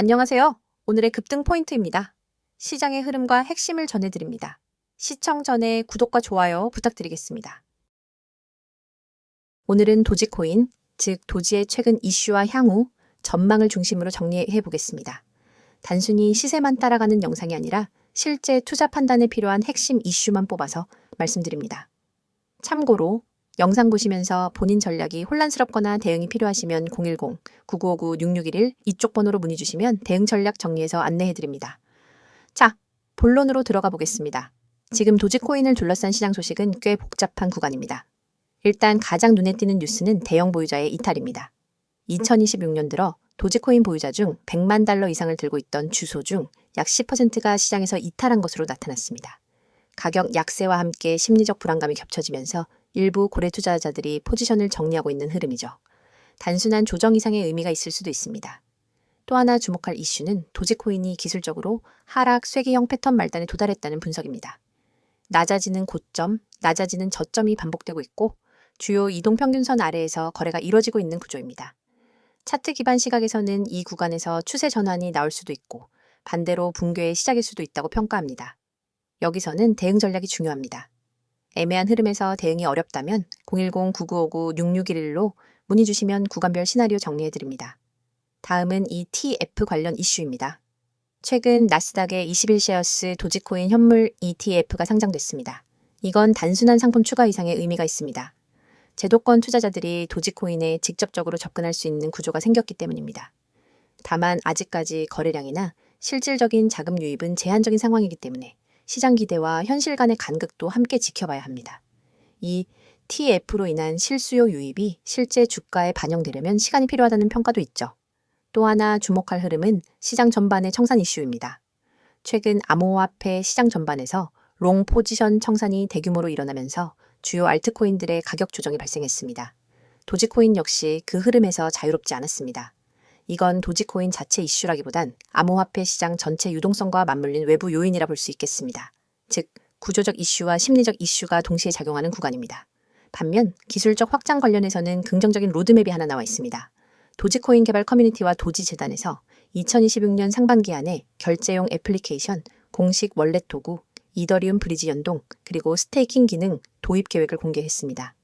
안녕하세요. 오늘의 급등 포인트입니다. 시장의 흐름과 핵심을 전해드립니다. 시청 전에 구독과 좋아요 부탁드리겠습니다. 오늘은 도지코인, 즉 도지의 최근 이슈와 향후, 전망을 중심으로 정리해 보겠습니다. 단순히 시세만 따라가는 영상이 아니라 실제 투자 판단에 필요한 핵심 이슈만 뽑아서 말씀드립니다. 참고로 영상 보시면서 본인 전략이 혼란스럽거나 대응이 필요하시면 010-9959-6611 이쪽 번호로 문의 주시면 대응 전략 정리해서 안내해 드립니다. 자, 본론으로 들어가 보겠습니다. 지금 도지코인을 둘러싼 시장 소식은 꽤 복잡한 구간입니다. 일단 가장 눈에 띄는 뉴스는 대형 보유자의 이탈입니다. 2026년 들어 도지코인 보유자 중 100만 달러 이상을 들고 있던 주소 중 약 10%가 시장에서 이탈한 것으로 나타났습니다. 가격 약세와 함께 심리적 불안감이 겹쳐지면서 일부 고래 투자자들이 포지션을 정리하고 있는 흐름이죠. 단순한 조정 이상의 의미가 있을 수도 있습니다. 또 하나 주목할 이슈는 도지코인이 기술적으로 하락 쇠기형 패턴 말단에 도달했다는 분석입니다. 낮아지는 고점, 낮아지는 저점이 반복되고 있고 주요 이동평균선 아래에서 거래가 이뤄지고 있는 구조입니다. 차트 기반 시각에서는 이 구간에서 추세 전환이 나올 수도 있고 반대로 붕괴의 시작일 수도 있다고 평가합니다. 여기서는 대응 전략이 중요합니다. 애매한 흐름에서 대응이 어렵다면 010-9959-6611로 문의 주시면 구간별 시나리오 정리해 드립니다. 다음은 ETF 관련 이슈입니다. 최근 나스닥의 21셰어스 도지코인 현물 ETF가 상장됐습니다. 이건 단순한 상품 추가 이상의 의미가 있습니다. 제도권 투자자들이 도지코인에 직접적으로 접근할 수 있는 구조가 생겼기 때문입니다. 다만 아직까지 거래량이나 실질적인 자금 유입은 제한적인 상황이기 때문에 시장 기대와 현실 간의 간극도 함께 지켜봐야 합니다. 이 TF로 인한 실수요 유입이 실제 주가에 반영되려면 시간이 필요하다는 평가도 있죠. 또 하나 주목할 흐름은 시장 전반의 청산 이슈입니다. 최근 암호화폐 시장 전반에서 롱 포지션 청산이 대규모로 일어나면서 주요 알트코인들의 가격 조정이 발생했습니다. 도지코인 역시 그 흐름에서 자유롭지 않았습니다. 이건 도지코인 자체 이슈라기보단 암호화폐 시장 전체 유동성과 맞물린 외부 요인이라 볼 수 있겠습니다. 즉, 구조적 이슈와 심리적 이슈가 동시에 작용하는 구간입니다. 반면 기술적 확장 관련해서는 긍정적인 로드맵이 하나 나와 있습니다. 도지코인 개발 커뮤니티와 도지재단에서 2026년 상반기 안에 결제용 애플리케이션, 공식 월렛 도구, 이더리움 브리지 연동, 그리고 스테이킹 기능 도입 계획을 공개했습니다.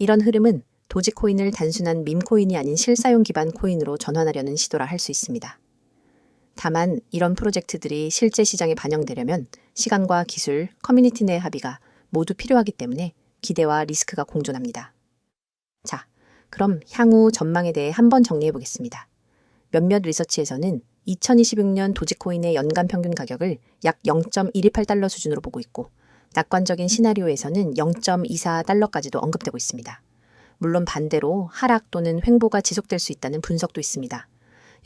이런 흐름은 도지코인을 단순한 밈코인이 아닌 실사용 기반 코인으로 전환하려는 시도라 할 수 있습니다. 다만 이런 프로젝트들이 실제 시장에 반영되려면 시간과 기술, 커뮤니티 내 합의가 모두 필요하기 때문에 기대와 리스크가 공존합니다. 자, 그럼 향후 전망에 대해 한번 정리해 보겠습니다. 몇몇 리서치에서는 2026년 도지코인의 연간 평균 가격을 약 0.128달러 수준으로 보고 있고 낙관적인 시나리오에서는 0.24달러까지도 언급되고 있습니다. 물론 반대로 하락 또는 횡보가 지속될 수 있다는 분석도 있습니다.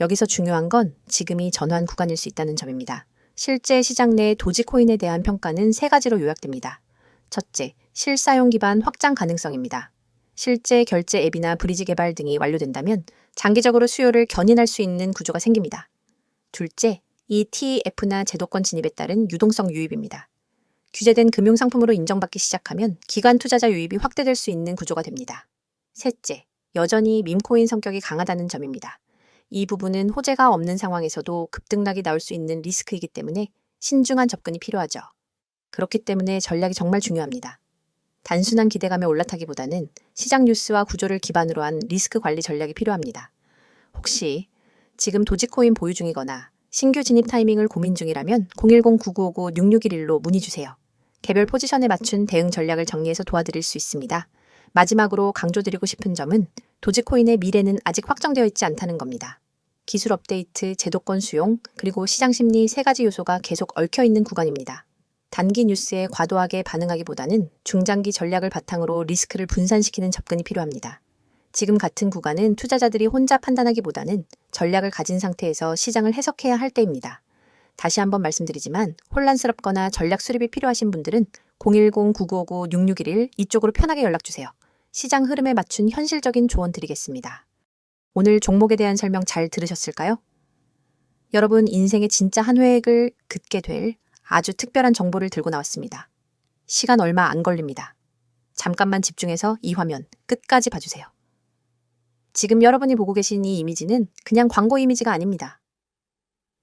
여기서 중요한 건 지금이 전환 구간일 수 있다는 점입니다. 실제 시장 내 도지코인에 대한 평가는 세 가지로 요약됩니다. 첫째, 실사용 기반 확장 가능성입니다. 실제 결제 앱이나 브리지 개발 등이 완료된다면 장기적으로 수요를 견인할 수 있는 구조가 생깁니다. 둘째, ETF나 제도권 진입에 따른 유동성 유입입니다. 규제된 금융상품으로 인정받기 시작하면 기관 투자자 유입이 확대될 수 있는 구조가 됩니다. 셋째, 여전히 밈코인 성격이 강하다는 점입니다. 이 부분은 호재가 없는 상황에서도 급등락이 나올 수 있는 리스크이기 때문에 신중한 접근이 필요하죠. 그렇기 때문에 전략이 정말 중요합니다. 단순한 기대감에 올라타기보다는 시장 뉴스와 구조를 기반으로 한 리스크 관리 전략이 필요합니다. 혹시 지금 도지코인 보유 중이거나 신규 진입 타이밍을 고민 중이라면 010-9959-6611로 문의 주세요. 개별 포지션에 맞춘 대응 전략을 정리해서 도와드릴 수 있습니다. 마지막으로 강조드리고 싶은 점은 도지코인의 미래는 아직 확정되어 있지 않다는 겁니다. 기술 업데이트, 제도권 수용, 그리고 시장 심리 세 가지 요소가 계속 얽혀 있는 구간입니다. 단기 뉴스에 과도하게 반응하기보다는 중장기 전략을 바탕으로 리스크를 분산시키는 접근이 필요합니다. 지금 같은 구간은 투자자들이 혼자 판단하기보다는 전략을 가진 상태에서 시장을 해석해야 할 때입니다. 다시 한번 말씀드리지만 혼란스럽거나 전략 수립이 필요하신 분들은 010-9959-6611 이쪽으로 편하게 연락주세요. 시장 흐름에 맞춘 현실적인 조언 드리겠습니다. 오늘 종목에 대한 설명 잘 들으셨을까요? 여러분 인생의 진짜 한 획을 긋게 될 아주 특별한 정보를 들고 나왔습니다. 시간 얼마 안 걸립니다. 잠깐만 집중해서 이 화면 끝까지 봐주세요. 지금 여러분이 보고 계신 이 이미지는 그냥 광고 이미지가 아닙니다.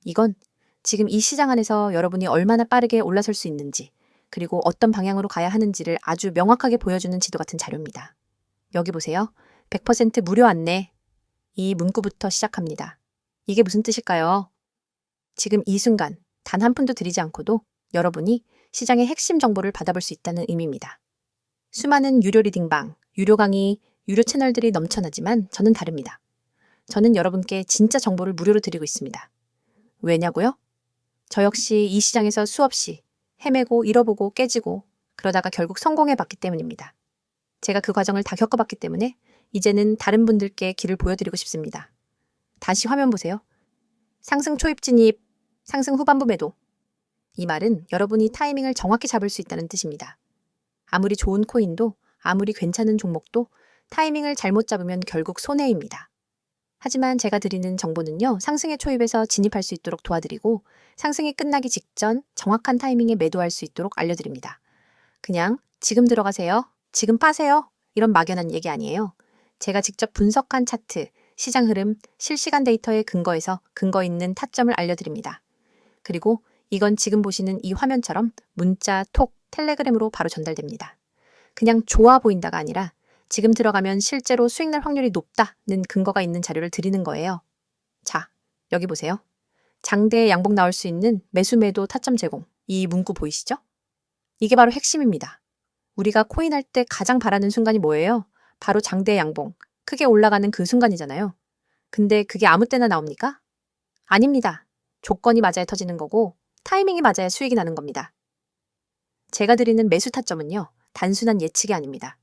이건 지금 이 시장 안에서 여러분이 얼마나 빠르게 올라설 수 있는지, 그리고 어떤 방향으로 가야 하는지를 아주 명확하게 보여주는 지도 같은 자료입니다. 여기 보세요. 100% 무료 안내. 이 문구부터 시작합니다. 이게 무슨 뜻일까요? 지금 이 순간 단 한 푼도 들이지 않고도 여러분이 시장의 핵심 정보를 받아볼 수 있다는 의미입니다. 수많은 유료 리딩방, 유료 강의, 유료 채널들이 넘쳐나지만 저는 다릅니다. 저는 여러분께 진짜 정보를 무료로 드리고 있습니다. 왜냐고요? 저 역시 이 시장에서 수없이 헤매고 잃어보고 깨지고 그러다가 결국 성공해 봤기 때문입니다. 제가 그 과정을 다 겪어봤기 때문에 이제는 다른 분들께 길을 보여드리고 싶습니다. 다시 화면 보세요. 상승 초입 진입, 상승 후반부 매도. 이 말은 여러분이 타이밍을 정확히 잡을 수 있다는 뜻입니다. 아무리 좋은 코인도 아무리 괜찮은 종목도 타이밍을 잘못 잡으면 결국 손해입니다. 하지만 제가 드리는 정보는요, 상승의 초입에서 진입할 수 있도록 도와드리고, 상승이 끝나기 직전 정확한 타이밍에 매도할 수 있도록 알려드립니다. 그냥 지금 들어가세요. 지금 파세요. 이런 막연한 얘기 아니에요. 제가 직접 분석한 차트, 시장 흐름, 실시간 데이터에 근거해서 근거 있는 타점을 알려드립니다. 그리고 이건 지금 보시는 이 화면처럼 문자, 톡, 텔레그램으로 바로 전달됩니다. 그냥 좋아 보인다가 아니라 지금 들어가면 실제로 수익 날 확률이 높다는 근거가 있는 자료를 드리는 거예요. 자, 여기 보세요. 장대에 양봉 나올 수 있는 매수 매도 타점 제공. 이 문구 보이시죠? 이게 바로 핵심입니다. 우리가 코인 할 때 가장 바라는 순간이 뭐예요? 바로 장대 양봉. 크게 올라가는 그 순간이잖아요. 근데 그게 아무 때나 나옵니까? 아닙니다. 조건이 맞아야 터지는 거고 타이밍이 맞아야 수익이 나는 겁니다. 제가 드리는 매수 타점은요. 단순한 예측이 아닙니다.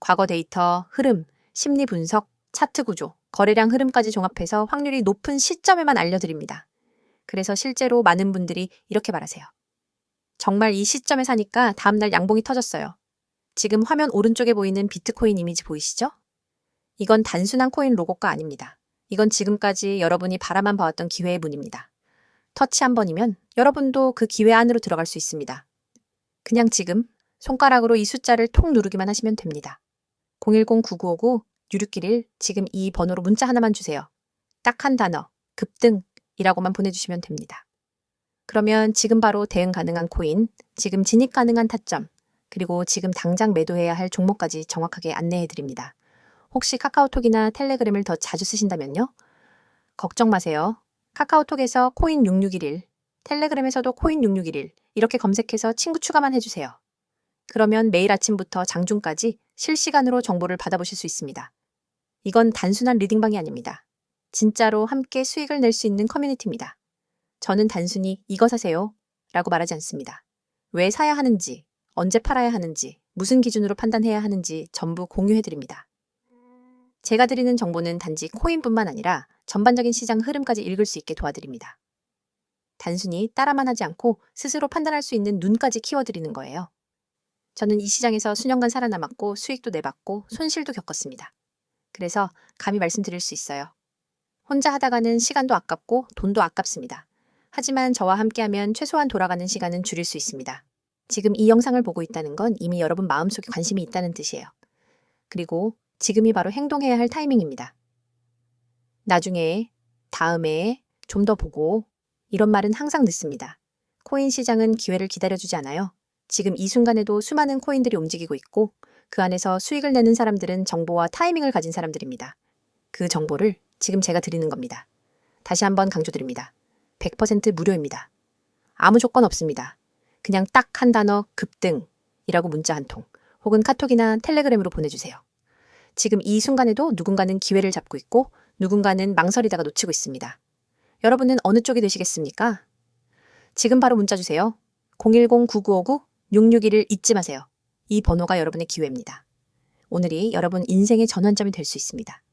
과거 데이터, 흐름, 심리 분석, 차트 구조, 거래량 흐름까지 종합해서 확률이 높은 시점에만 알려드립니다. 그래서 실제로 많은 분들이 이렇게 말하세요. 정말 이 시점에 사니까 다음날 양봉이 터졌어요. 지금 화면 오른쪽에 보이는 비트코인 이미지 보이시죠? 이건 단순한 코인 로고가 아닙니다. 이건 지금까지 여러분이 바라만 봐왔던 기회의 문입니다. 터치 한 번이면 여러분도 그 기회 안으로 들어갈 수 있습니다. 그냥 지금 손가락으로 이 숫자를 톡 누르기만 하시면 됩니다. 010-9959-6691 지금 이 번호로 문자 하나만 주세요. 딱 한 단어, 급등이라고만 보내주시면 됩니다. 그러면 지금 바로 대응 가능한 코인, 지금 진입 가능한 타점, 그리고 지금 당장 매도해야 할 종목까지 정확하게 안내해 드립니다. 혹시 카카오톡이나 텔레그램을 더 자주 쓰신다면요? 걱정 마세요. 카카오톡에서 코인 6611, 텔레그램에서도 코인 6611 이렇게 검색해서 친구 추가만 해주세요. 그러면 매일 아침부터 장중까지 실시간으로 정보를 받아보실 수 있습니다. 이건 단순한 리딩방이 아닙니다. 진짜로 함께 수익을 낼 수 있는 커뮤니티입니다. 저는 단순히 이거 사세요 라고 말하지 않습니다. 왜 사야 하는지, 언제 팔아야 하는지, 무슨 기준으로 판단해야 하는지 전부 공유해드립니다. 제가 드리는 정보는 단지 코인뿐만 아니라 전반적인 시장 흐름까지 읽을 수 있게 도와드립니다. 단순히 따라만 하지 않고 스스로 판단할 수 있는 눈까지 키워드리는 거예요. 저는 이 시장에서 수년간 살아남았고 수익도 내봤고 손실도 겪었습니다. 그래서 감히 말씀드릴 수 있어요. 혼자 하다가는 시간도 아깝고 돈도 아깝습니다. 하지만 저와 함께하면 최소한 돌아가는 시간은 줄일 수 있습니다. 지금 이 영상을 보고 있다는 건 이미 여러분 마음속에 관심이 있다는 뜻이에요. 그리고 지금이 바로 행동해야 할 타이밍입니다. 나중에, 다음에, 좀 더 보고, 이런 말은 항상 듣습니다. 코인 시장은 기회를 기다려주지 않아요. 지금 이 순간에도 수많은 코인들이 움직이고 있고, 그 안에서 수익을 내는 사람들은 정보와 타이밍을 가진 사람들입니다. 그 정보를 지금 제가 드리는 겁니다. 다시 한번 강조드립니다. 100% 무료입니다. 아무 조건 없습니다. 그냥 딱 한 단어 급등이라고 문자 한 통, 혹은 카톡이나 텔레그램으로 보내주세요. 지금 이 순간에도 누군가는 기회를 잡고 있고 누군가는 망설이다가 놓치고 있습니다. 여러분은 어느 쪽이 되시겠습니까? 지금 바로 문자 주세요. 010-9959-6621을 잊지 마세요. 이 번호가 여러분의 기회입니다. 오늘이 여러분 인생의 전환점이 될 수 있습니다.